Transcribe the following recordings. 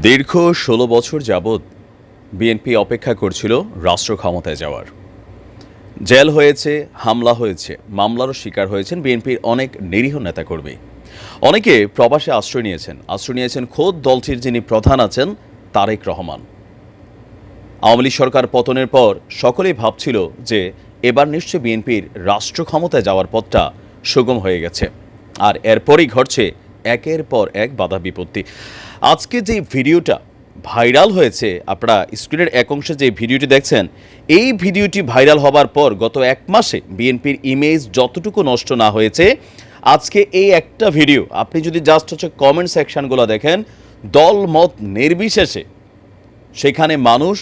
দীর্ঘ ষোলো বছর যাবৎ বিএনপি অপেক্ষা করছিল রাষ্ট্র ক্ষমতায় যাওয়ার। জেল হয়েছে, হামলা হয়েছে, মামলারও শিকার হয়েছেন বিএনপির অনেক নিরীহ নেতাকর্মী। অনেকে প্রবাসে আশ্রয় নিয়েছেন আশ্রয় নিয়েছেন খোদ দলটির যিনি প্রধান আছেন, তারেক রহমান। আওয়ামী লীগ সরকার পতনের পর সকলেই ভাবছিল যে এবার নিশ্চয় বিএনপির রাষ্ট্র ক্ষমতায় যাওয়ার পথটা সুগম হয়ে গেছে। আর এরপরই ঘটছে একের পর এক বাধা বিপত্তি। আজকে যে ভিডিওটা ভাইরাল হয়েছে, আপনারা স্ক্রিনের এক অংশে যে ভিডিওটি দেখছেন, এই ভিডিওটি ভাইরাল হবার পর গত এক মাসে বিএনপির ইমেজ যতটুকু নষ্ট না হয়েছে, আজকে এই একটা ভিডিও, আপনি যদি জাস্ট হচ্ছে কমেন্ট সেকশনগুলো দেখেন দল মত নির্বিশেষে সেখানে মানুষ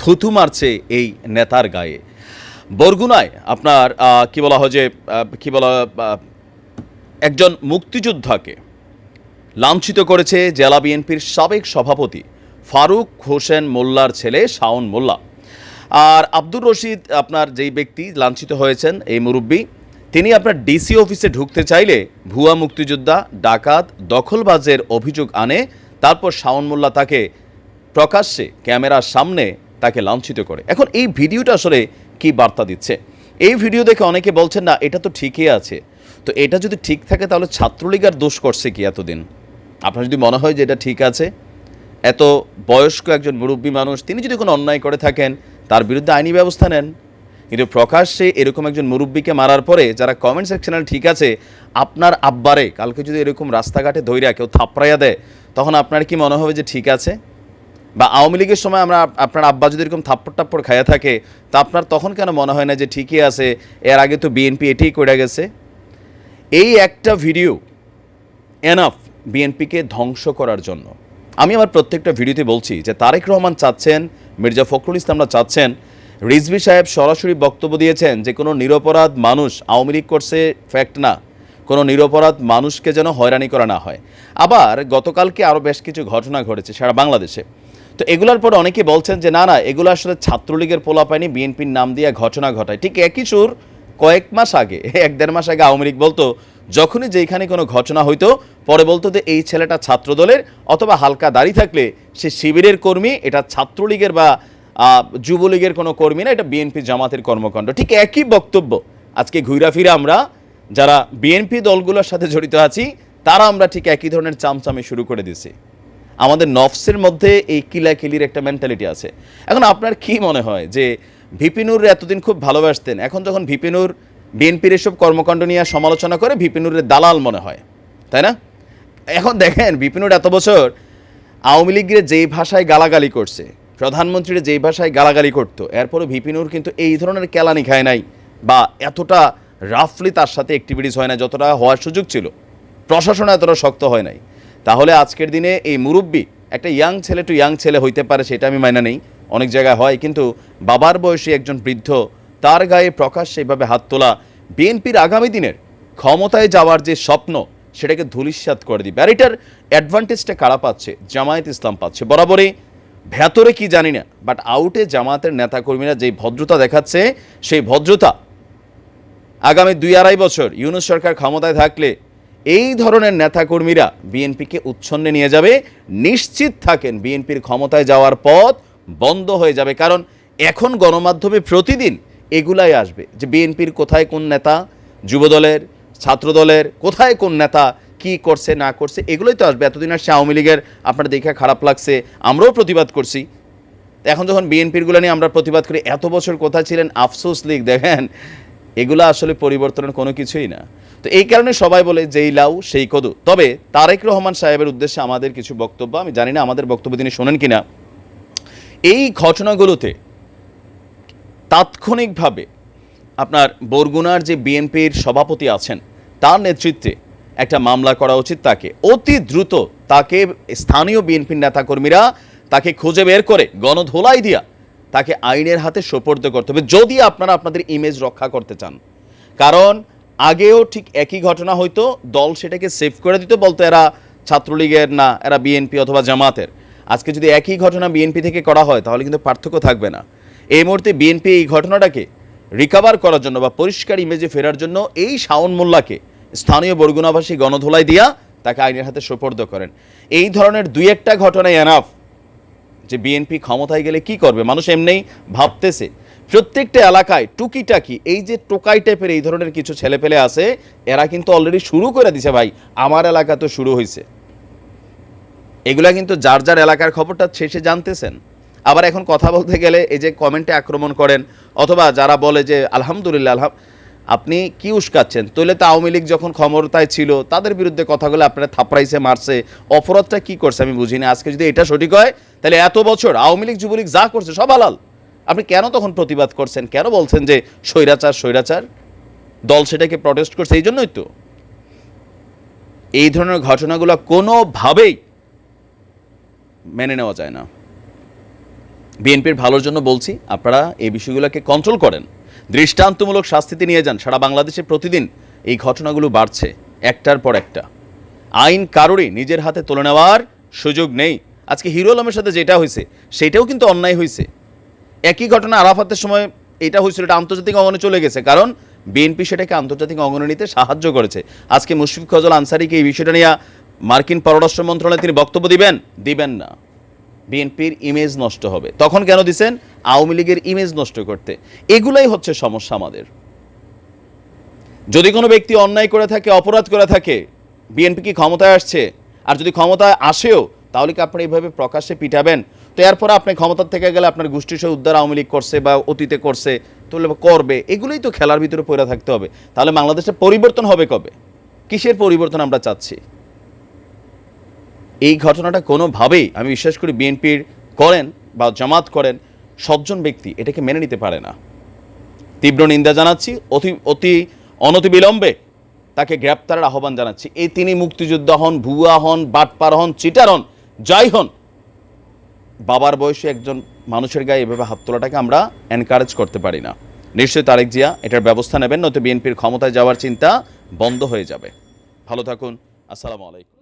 থুথু মারছে এই নেতার গায়ে। বরগুনায় আপনার কি বলা হয় যে কি বলা একজন মুক্তিযোদ্ধাকে লাঞ্ছিত করেছে জেলা বিএনপির সাবেক সভাপতি ফারুক হোসেন মোল্লার ছেলে শাওন মোল্লা। আর আব্দুর রশিদ আপনার যেই ব্যক্তি লাঞ্ছিত হয়েছেন এই মুরব্বী, তিনি আপনার ডিসি অফিসে ঢুকতে চাইলে ভুয়া মুক্তিযোদ্ধা ডাকাত দখলবাজের অভিযোগ আনে, তারপর শাওন মোল্লা তাকে প্রকাশ্যে ক্যামেরার সামনে তাকে লাঞ্ছিত করে। এখন এই ভিডিওটা আসলে কি বার্তা দিচ্ছে? এই ভিডিও দেখে অনেকে বলছেন, না, এটা তো ঠিকই আছে। তো এটা যদি ঠিক থাকে, তাহলে ছাত্রলীগ আর দোষ করছে কি এতদিন? আপনার যদি মনে হয় যে এটা ঠিক আছে, এত বয়স্ক একজন মুরব্বী মানুষ, তিনি যদি কোনো অন্যায় করে থাকেন, তার বিরুদ্ধে আইনি ব্যবস্থা নেন। কিন্তু প্রকাশ্যে এরকম একজন মুরব্বীকে মারার পরে যারা কমেন্ট সেকশনে ঠিক আছে, আপনার আব্বারে কালকে যদি এরকম রাস্তাঘাটে ধৈর্য কেউ থাপড়াইয়া দেয়, তখন আপনার কি মনে হবে যে ঠিক আছে? বা আওয়ামী লীগের সময় আমরা আপনার আব্বা যদি এরকম থাপ্পড় টাপ্পড় খাইয়া থাকে, তা আপনার তখন কেন মনে হয় না যে ঠিকই আছে? এর আগে তো বিএনপি এটাই করে গেছে। এই একটা ভিডিও এনাফ বিএনপিকে ধ্বংস করার জন্য। আমি আমার প্রত্যেকটা ভিডিওতে বলছি যে তারেক রহমান চাচ্ছেন, মির্জা ফখরুল ইসলামরা চাচ্ছেন, রিজভি সাহেব সরাসরি বক্তব্য দিয়েছেন যে কোনো নিরপরাধ মানুষ আওয়ামী লীগ করছে ফ্যাক্ট না। কোনো নিরপরাধ মানুষকে যেন হয়রানি করা না হয়। আবার গতকালকে আরও বেশ কিছু ঘটনা ঘটেছে সারা বাংলাদেশে। তো এগুলোর পর অনেকে বলছেন যে না না, এগুলো আসলে ছাত্রলীগের পোলাপাইনি বিএনপির নাম দিয়ে ঘটনা ঘটায়। ঠিক একই সুর কয়েক মাস আগে, এক দেড় মাস আগে আওয়ামী লীগ বলতো, যখনই যেখানে কোনো ঘটনা হইতো, পরে বলতো যে এই ছেলেটা ছাত্রদলের, অথবা হালকা দাড়ি থাকলে সে শিবিরের কর্মী, এটা ছাত্রলীগের বা যুবলীগের কোনো কর্মী না, এটা বিএনপি জামাতের কর্মকাণ্ড। ঠিক একই বক্তব্য, আজকে ঘুরা ফিরে আমরা, যারা বিএনপি দলগুলোর সাথে জড়িত আছি, তারা আমরা ঠিক একই ধরনের চামচামি শুরু করে দিছি আমাদের নফসের মধ্যে এই কিলাকিলির একটা মেন্টালিটি আছে। এখন আপনার কি মনে হয় যে ভিপিনুর এতদিন খুব ভালোবাসতেন। এখন যখন ভিপিনুর বিএনপির এসব কর্মকাণ্ড নিয়ে সমালোচনা করে, ভিপিনুরের দালাল মনে হয়। তাই না? এখন দেখেন বিপিনুর এত বছর আওয়ামী লীগের যেই ভাষায় গালাগালি করছে, প্রধানমন্ত্রীর যেই ভাষায় গালাগালি করতো, এরপরও ভিপিনুর কিন্তু এই ধরনের কেলানি খায় নাই বা এতটা রাফলি তার সাথে অ্যাক্টিভিটিস হয় না যতটা হওয়ার সুযোগ ছিল। প্রশাসন এতটা শক্ত হয় নাই। তাহলে আজকের দিনে এই মুরব্বী, একটা ইয়াং ছেলে টু ইয়াং ছেলে হইতে পারে, সেটা আমি মাইনা নেই। অনেক জায়গায় হয়, কিন্তু বাবার বয়সী একজন বৃদ্ধ, তার গায়ে প্রকাশ সেইভাবে হাত তোলা বিএনপির আগামী দিনের ক্ষমতায় যাওয়ার যে স্বপ্ন, সেটাকে ধূলিসাৎ করে দিবে। আর এটার অ্যাডভান্টেজটা কারা পাচ্ছে? জামায়াত ইসলাম পাচ্ছে। বরাবরই ভেতরে কি জানি না বাট আউটে জামায়াতের নেতাকর্মীরা যেই ভদ্রতা দেখাচ্ছে, সেই ভদ্রতা আগামী দুই আড়াই বছর ইউনুস সরকার ক্ষমতায় থাকলে এই ধরনের নেতাকর্মীরা বিএনপিকে উচ্ছন্নে নিয়ে যাবে। নিশ্চিত থাকেন বিএনপির ক্ষমতায় যাওয়ার পথ বন্ধ হয়ে যাবে। কারণ এখন গণমাধ্যমে প্রতিদিন এগুলাই আসবে যে বিএনপির কোথায় কোন নেতা, যুবদলের, ছাত্রদলের কোথায় কোন নেতা, কি করছে, না করছে, এগুলোই তো আসবে। এতদিন আর আওয়ামী লীগের, আপনার দেখে খারাপ লাগছে, আমরাও প্রতিবাদ করছি। এখন যখন বিএনপিরগুলো নিয়ে আমরা প্রতিবাদ করি, এত বছর কোথায় ছিলেন? আফসোস লীগ, দেখেন, এগুলো আসলে পরিবর্তনের কোনো কিছুই না। তো এই কারণে সবাই বলে, যেই লাউ, সেই কদু। তবে তারেক রহমান সাহেবের উদ্দেশ্যে আমাদের কিছু বক্তব্য, আমি জানি না আমাদের বক্তব্য তিনি শোনেন কিনা। এই ঘটনাগুলোতে তাৎক্ষণিকভাবে আপনার বরগুনার যে বিএনপির সভাপতি আছেন, তার নেতৃত্বে একটা মামলা করা উচিত তাকে। অতি দ্রুত তাকে স্থানীয় বিএনপির নেতাকর্মীরা তাকে খুঁজে বের করে, গণধোলাই দিয়া তাকে আইনের হাতে সোপর্দ করতে হবে, যদি আপনারা আপনাদের ইমেজ রক্ষা করতে চান। কারণ আগেও ঠিক একই ঘটনা হয়তো দল সেটাকে সেভ করে দিত বলতো এরা ছাত্রলীগের না, এরা বিএনপি অথবা জামাতের। আজকে যদি একই ঘটনা বিএনপি থেকে করা হয়, তাহলে কিন্তু পার্থক্য থাকবে না। এই মুহূর্তে বিএনপি এই ঘটনাটাকে রিকভার করার জন্য বা পরিষ্কার ইমেজে ফেরার জন্য এই শাওন মোল্লাকে স্থানীয় বরগুনাভাসী গণধোলাই দিয়া তাকে আইনের হাতে সোপর্দ করেন। এই ধরনের দুই একটা ঘটনায় এনাফ যে বিএনপি ক্ষমতায় গেলে কি করবে? মানুষ এমনিই ভাবতেছে। প্রত্যেকটা এলাকায় টুকিটাকি এই যে টোকাই টাইপের এই ধরনের কিছু ছেলেপেলে আছে, এরা কিন্তু অলরেডি শুরু করে দিছে ভাই। আমার এলাকা তো শুরু হয়েছে এগুলা কিন্তু যার যার এলাকার খবরটা শেষে জানতেছেন। আবার এখন কথা বলতে গেলে এই যে কমেন্টে আক্রমণ করেন, অথবা যারা বলে যে, আলহামদুলিল্লাহ, আলহাম আপনি কি উস্কাচ্ছেন? তাহলে তো আওয়ামী লীগ যখন ক্ষমতায় ছিল, তাদের বিরুদ্ধে কথাগুলো আপনারা থাপড়াইছে, মারছে, অপরাধটা কি করছে আমি বুঝি না আজকে যদি এটা সঠিক হয়, তাহলে এত বছর আওয়ামী লীগ, যুবলীগ যা করছে সব হালাল। আপনি কেন তখন প্রতিবাদ করছেন? কেন বলছেন যে, স্বৈরাচার স্বৈরাচার দল সেটাকে প্রটেস্ট করছে, এই জন্যই তো। এই ধরনের ঘটনাগুলো কোনোভাবেই মেনে নেওয়া যায় না। বিএনপির ভালোর জন্য বলছি, আপনারা এই বিষয়গুলোকে কন্ট্রোল করেন। দৃষ্টান্তমূলক শাস্তিতে নিয়ে যান। সারা বাংলাদেশে প্রতিদিন এই ঘটনাগুলো বাড়ছে, একটার পর একটা। আইন কারোরই নিজের হাতে তুলে নেওয়ার সুযোগ নেই। আজকে হিরো আলমের সাথে যেটা হয়েছে, সেটাও কিন্তু অন্যায় হয়েছে। একই ঘটনা আরাফাতের সময় এটা হয়েছিল, এটা আন্তর্জাতিক অঙ্গনে চলে গেছে। কারণ বিএনপি সেটাকে আন্তর্জাতিক অঙ্গনে নিতে সাহায্য করেছে। আজকে মুশফিক ফজল আনসারিকে এই বিষয়টা নিয়ে মার্কিন পররাষ্ট্র মন্ত্রণালয়ে তিনি বক্তব্য দিবেন দিবেন না। বিএনপির ইমেজ নষ্ট হবে। তখন কেন দিছেন? আওয়ামী লীগের ইমেজ নষ্ট করতে। এগুলাই হচ্ছে সমস্যা আমাদের। যদি কোনো ব্যক্তি অন্যায় করে থাকে, অপরাধ করে থাকে, বিএনপি কি ক্ষমতায় আসছে? আর যদি ক্ষমতায় আসেও, তাহলে কি আপনি এইভাবে প্রকাশ্যে পিটাবেন? তো এরপরে আপনি ক্ষমতার থেকে গেলে আপনার গোষ্ঠী সহ উদ্ধার আওয়ামী লীগ করছে বা অতীতে করছে তাহলে করবে, এগুলোই তো খেলার ভিতরে পড়ে থাকতে হবে। তাহলে বাংলাদেশে পরিবর্তন হবে কবে? কিসের পরিবর্তন আমরা চাচ্ছি? এই ঘটনাটা কোনোভাবেই, আমি বিশ্বাস করি বিএনপির করেন বা জামাত করেন, সজ্জন ব্যক্তি এটাকে মেনে নিতে পারে না। তীব্র নিন্দা জানাচ্ছি, অতি অতি অনতিবিলম্বে তাকে গ্রেপ্তারের আহ্বান জানাচ্ছি। এই তিনি মুক্তিযোদ্ধা হন, ভুয়া হন, বাটপার হন, চিটার হন, যাই হন, বাবার বয়সে একজন মানুষের গায়ে এভাবে হাত তোলাটাকে আমরা এনকারেজ করতে পারি না। নিশ্চয়ই তারেক জিয়া এটার ব্যবস্থা নেবেন, নয়তো বিএনপির ক্ষমতায় যাওয়ার চিন্তা বন্ধ হয়ে যাবে। ভালো থাকুন, আসসালামু আলাইকুম।